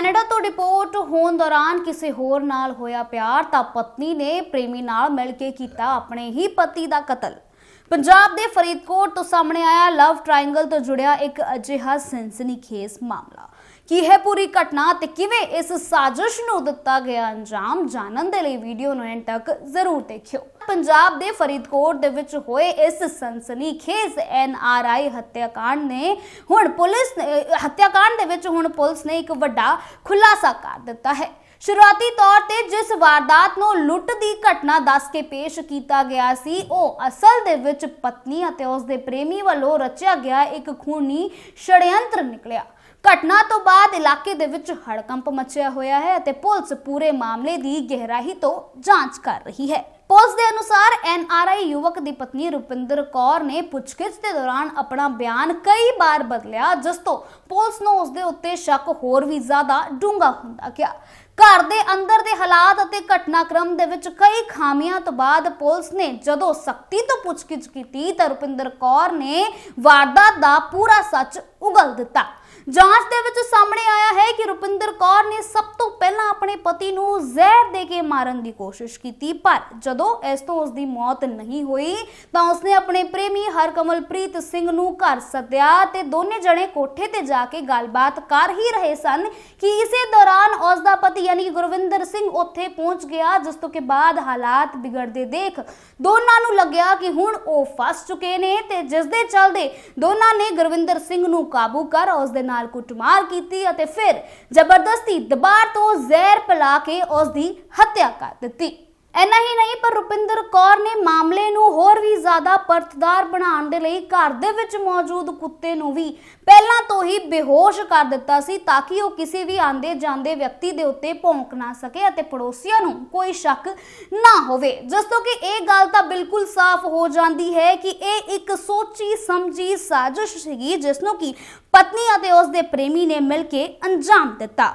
Canada ਤੋਂ report ਹੋਣ ਦੌਰਾਨ ਕਿਸੇ ਹੋਰ ਨਾਲ ਹੋਇਆ ਪਿਆਰ ਤਾਂ ਪਤਨੀ ਨੇ ਪ੍ਰੇਮੀ ਨਾਲ ਮਿਲ ਕੇ ਕੀਤਾ ਆਪਣੇ ਹੀ ਪਤੀ ਦਾ ਕਤਲ। ਪੰਜਾਬ ਦੇ ਫਰੀਦਕੋਟ ਤੋਂ ਸਾਹਮਣੇ ਆਇਆ ਲਵ ਟ੍ਰਾਇੰਗਲ ਤੋਂ ਜੁੜਿਆ ਇੱਕ ਅਜਿਹਾ ਸਨਸਨੀਖੇਜ਼ ਮਾਮਲਾ। ਕੀ ਹੈ ਪੂਰੀ ਘਟਨਾ ਤੇ ਕਿਵੇਂ ਇਸ ਸਾਜ਼ਿਸ਼ ਨੂੰ ਦਿੱਤਾ ਗਿਆ ਅੰਜਾਮ? ਜਾਣਨ ਦੇ ਲਈ ਵੀਡੀਓ ਨੂੰ ਐਂਡ ਤੱਕ ਜ਼ਰੂਰ ਦੇਖਿਓ। ਪੰਜਾਬ ਦੇ ਫਰੀਦਕੋਟ ਦੇ ਵਿੱਚ ਹੋਏ ਇਸ ਸਨਸਨੀਖੇਜ਼ ਐਨ ਆਰ ਆਈ ਹੱਤਿਆਕਾਂਡ ਨੇ ਹੁਣ ਪੁਲਿਸ ਨੇ ਹੱਤਿਆਕਾਂਡ ਦੇ ਵਿੱਚ ਹੁਣ ਪੁਲਿਸ ਨੇ ਇੱਕ ਵੱਡਾ ਖੁਲਾਸਾ ਕਰ ਦਿੱਤਾ ਹੈ। ਸ਼ੁਰੂਆਤੀ ਤੌਰ ਤੇ ਜਿਸ ਵਾਰਦਾਤ ਨੂੰ ਲੁੱਟ ਦੀ ਘਟਨਾ ਦੱਸ ਕੇ ਪੇਸ਼ ਕੀਤਾ ਗਿਆ ਸੀ, ਉਹ ਅਸਲ ਦੇ ਵਿੱਚ ਪਤਨੀ ਅਤੇ ਉਸ ਦੇ ਪ੍ਰੇਮੀ ਵੱਲੋਂ ਰਚਿਆ ਗਿਆ ਇੱਕ ਖੂਨੀ ਛੜਯੰਤਰ ਨਿਕਲਿਆ। ਘਟਨਾ ਤੋਂ ਬਾਅਦ ਇਲਾਕੇ ਦੇ ਵਿੱਚ ਹੜਕੰਪ ਮਚਿਆ ਹੋਇਆ ਹੈ ਅਤੇ ਪੁਲਿਸ ਪੂਰੇ ਮਾਮਲੇ ਦੀ ਗਹਿਰਾਈ ਤੋਂ ਜਾਂਚ ਕਰ ਰਹੀ ਹੈ। ਪੁਲਿਸ ਦੇ ਅਨੁਸਾਰ ਐਨਆਰਆਈ ਯੁਵਕ ਦੀ ਪਤਨੀ ਰੁਪਿੰਦਰ ਕੌਰ ਨੇ ਪੁੱਛਗਿੱਛ ਦੇ ਦੌਰਾਨ ਆਪਣਾ ਬਿਆਨ ਕਈ ਵਾਰ ਬਦਲਿਆ, ਜਿਸ ਤੋਂ ਪੁਲਿਸ ਨੂੰ ਉਸ ਦੇ ਉੱਤੇ ਸ਼ੱਕ ਹੋਰ ਵੀ ਜ਼ਿਆਦਾ ਡੂੰਘਾ ਹੁੰਦਾ ਗਿਆ। ਘਰ ਦੇ ਅੰਦਰ ਦੇ ਹਾਲਾਤ ਅਤੇ ਘਟਨਾਕ੍ਰਮ ਦੇ ਵਿੱਚ ਕਈ ਖਾਮੀਆਂ ਤੋਂ ਬਾਅਦ ਪੁਲਿਸ ਨੇ ਜਦੋਂ ਸਖਤੀ ਤੋਂ ਪੁੱਛਗਿੱਛ ਕੀਤੀ ਤਾਂ ਰੁਪਿੰਦਰ ਕੌਰ ਨੇ ਵਾਰਦਾਤ ਦਾ ਪੂਰਾ ਸੱਚ ਉਗਲ ਦਿੱਤਾ। ਜਾਂਚ ਦੇ ਵਿੱਚ ਸਾਹਮਣੇ ਆਇਆ ਹੈ ਕਿ ਰੁਪਿੰਦਰ ਕੌਰ ਨੇ ਸਭ ਤੋਂ ਪਹਿਲਾਂ ਆਪਣੇ ਪਤੀ ਨੂੰ ਜ਼ਹਿਰ ਦੇ ਕੇ ਮਾਰਨ ਦੀ ਕੋਸ਼ਿਸ਼ ਕੀਤੀ, ਪਰ ਜਦੋਂ ਇਸ ਤੋਂ ਉਸ ਦੀ ਮੌਤ ਨਹੀਂ ਹੋਈ ਤਾਂ ਉਸਨੇ ਆਪਣੇ ਪ੍ਰੇਮੀ ਹਰਕਮਲਪ੍ਰੀਤ ਸਿੰਘ ਨੂੰ ਘਰ ਸੱਦਿਆ ਤੇ ਦੋਨੇ ਜਣੇ ਕੋਠੇ ਤੇ ਜਾ ਕੇ ਗੱਲਬਾਤ ਕਰ ਹੀ ਰਹੇ ਸਨ ਕਿ ਇਸੇ ਦੌਰਾਨ ਉਸ ਦਾ ਪਤੀ ਯਾਨੀ ਕਿ ਗੁਰਵਿੰਦਰ ਸਿੰਘ ਉੱਥੇ ਪਹੁੰਚ ਗਿਆ, ਜਿਸ ਤੋਂ ਕਿ ਬਾਅਦ ਹਾਲਾਤ ਵਿਗੜਦੇ ਦੇਖ ਦੋਨਾਂ ਨੂੰ ਲੱਗਿਆ ਕਿ ਹੁਣ ਉਹ ਫਸ ਚੁੱਕੇ ਨੇ ਤੇ ਜਿਸ ਦੇ ਚਲਦੇ ਦੋਨਾਂ ਨੇ ਗੁਰਵਿੰਦਰ ਸਿੰਘ ਨੂੰ ਕਾਬੂ ਕਰ ਉਸ ਦੇ ਨਾਲ ਕੁੱਟਮਾਰ ਕੀਤੀ ਅਤੇ ਫਿਰ ਜ਼ਬਰਦਸਤੀ ਦਬਾਰ ਤੋਂ ਜ਼ਹਿਰ ਪਿਲਾ ਕੇ ਉਸ ਦੀ ਹੱਤਿਆ ਕਰ ਦਿੱਤੀ। ਇੰਨਾ ਹੀ ਨਹੀਂ, ਪਰ ਰੁਪਿੰਦਰ ਕੌਰ ਨੇ ਮਾਮਲੇ ਨੂੰ ਹੋਰ ਵੀ ਜ਼ਿਆਦਾ ਪਰਤਦਾਰ ਬਣਾਉਣ ਦੇ ਲਈ ਘਰ ਦੇ ਵਿੱਚ ਮੌਜੂਦ ਕੁੱਤੇ ਨੂੰ ਵੀ ਪਹਿਲਾਂ ਤੋਂ ਹੀ ਬੇਹੋਸ਼ ਕਰ ਦਿੱਤਾ ਸੀ ਤਾਂ ਕਿ ਉਹ ਕਿਸੇ ਵੀ ਆਂਦੇ ਜਾਂਦੇ ਵਿਅਕਤੀ ਦੇ ਉੱਤੇ ਭੌਂਕ ਨਾ ਸਕੇ ਅਤੇ ਪੜੋਸੀਆਂ ਨੂੰ ਕੋਈ ਸ਼ੱਕ ਨਾ ਹੋਵੇ। ਜਿਸ ਤੋਂ ਕਿ ਇਹ ਗੱਲ ਤਾਂ ਬਿਲਕੁਲ ਸਾਫ਼ ਹੋ ਜਾਂਦੀ ਹੈ ਕਿ ਇਹ ਇੱਕ ਸੋਚੀ ਸਮਝੀ ਸਾਜ਼ਿਸ਼ ਸੀਗੀ ਜਿਸ ਨੂੰ ਕਿ ਪਤਨੀ ਅਤੇ ਉਸ ਦੇ ਪ੍ਰੇਮੀ ਨੇ ਮਿਲ ਕੇ ਅੰਜਾਮ ਦਿੱਤਾ।